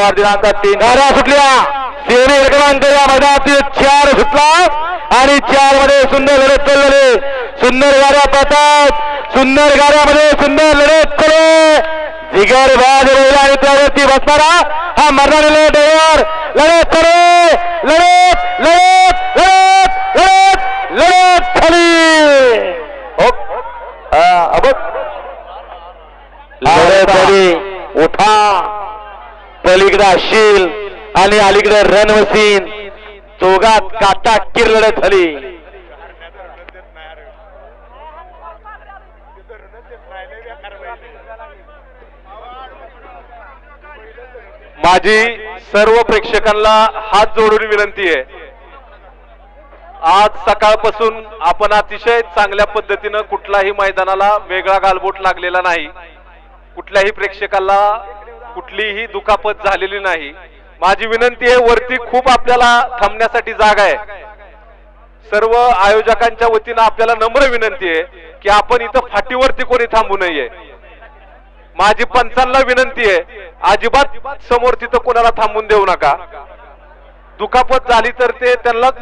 क्रमांक दिनांक तीन. गाड्या सुटल्या. सेमी क्रमांक या मैदानातील चार सुटला आणि चारमध्ये सुंदर लढत चाललेले सुंदर गाड्या पाहतात सुंदर गाड्यामध्ये सुंदर लढत चालू जिगर बाज राहिला आणि त्यावरती बसणारा हा मर्दानी लढत ड्रायव्हर. लढत चालू लढत लढत लढत लढत लढत. हा, अबक. लढत उठा. पलीकडे अशील आणि अलीकडे रणवसीन. चोगात काटा किरलड झाली माझी सर्व प्रेक्षकांना हात जोडून विनंती आहे. आज सकाळपासून आपण अतिशय चांगल्या पद्धतीनं कुठलाही मैदानाला वेगळा गालबोट लागलेला नाही. कुठल्याही प्रेक्षकाला कुठलीही दुखापत झालेली नाही. माझी विनंती आहे वरती खूप आपल्याला थांबण्यासाठी जागा आहे. सर्व आयोजकांच्या वतीनं आपल्याला नम्र विनंती आहे की आपण इथं फाटीवरती कोणी थांबू नये. माझी पंचांना विनंती आहे अजिबात समोर तिथं कोणाला थांबून देऊ नका. दुखापत झाली तर ते त्यांनाच